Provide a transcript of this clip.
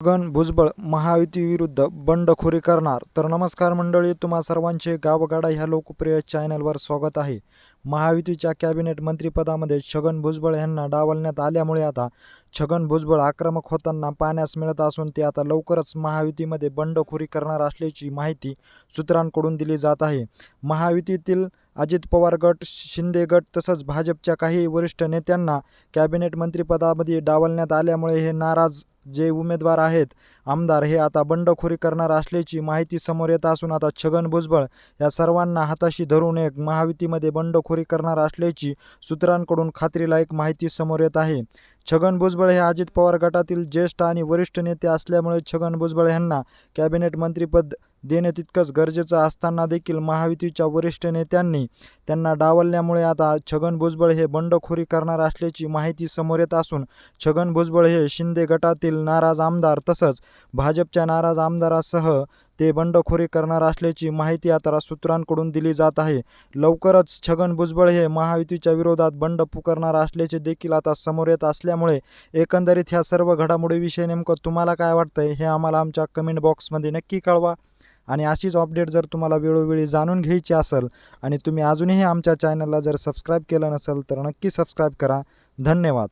छगन भुजबळ महायुतीविरुद्ध बंडखोरी करणार. तर नमस्कार मंडळी तुम्हा सर्वांचे गावगाडा ह्या लोकप्रिय चॅनलवर स्वागत आहे. महायुतीच्या कॅबिनेट मंत्रिपदामध्ये छगन भुजबळ यांना डावलण्यात आल्यामुळे आता छगन भुजबळ आक्रमक होताना पाहण्यास मिळत असून ते आता लवकरच महायुतीमध्ये बंडखोरी करणार असल्याची माहिती सूत्रांकडून दिली जात आहे. महायुतीतील अजित पवार गट शिंदे गट तसंच भाजपच्या काही वरिष्ठ नेत्यांना कॅबिनेट मंत्रिपदामध्ये डावलण्यात आल्यामुळे हे नाराज जे उमेदवार आहेत आमदार हे आता बंडखोरी करणार असल्याची माहिती समोर येत असून आता छगन भुजबळ या सर्वांना हाताशी धरून एक महायुतीमध्ये बंडखोरी करणार असल्याची सूत्रांकडून खात्रीलायक माहिती समोर येत आहे. छगन भुजबळ हे अजित पवार गटातील ज्येष्ठ आणि वरिष्ठ नेते असल्यामुळे छगन भुजबळ यांना कॅबिनेट मंत्रिपद देणे तितकंच गरजेचं असताना देखील महायुतीच्या वरिष्ठ नेत्यांनी त्यांना डावलल्यामुळे आता छगन भुजबळ हे बंडखोरी करणार असल्याची माहिती समोर येत असून छगन भुजबळ हे शिंदे गटातील नाराज आमदार तसंच भाजपच्या नाराज आमदारासह ते बंडखोरी करणार असल्याची माहिती आता सूत्रांकडून दिली जात आहे. लवकरच छगन भुजबळ हे महायुतीच्या विरोधात बंड पुकारणार असल्याचे देखील आता समोर येत असल्यामुळे एकंदरीत ह्या सर्व घडामोडीविषयी नेमकं तुम्हाला काय वाटतंय हे आम्हाला आमच्या कमेंट बॉक्समध्ये नक्की कळवा. आणि अशीच अपडेट जर तुम्हाला वेळोवेळी जाणून घ्यायची असेल आणि तुम्ही अजूनही आमच्या चॅनलला जर सबस्क्राईब केलं नसेल तर नक्की सबस्क्राईब करा. धन्यवाद.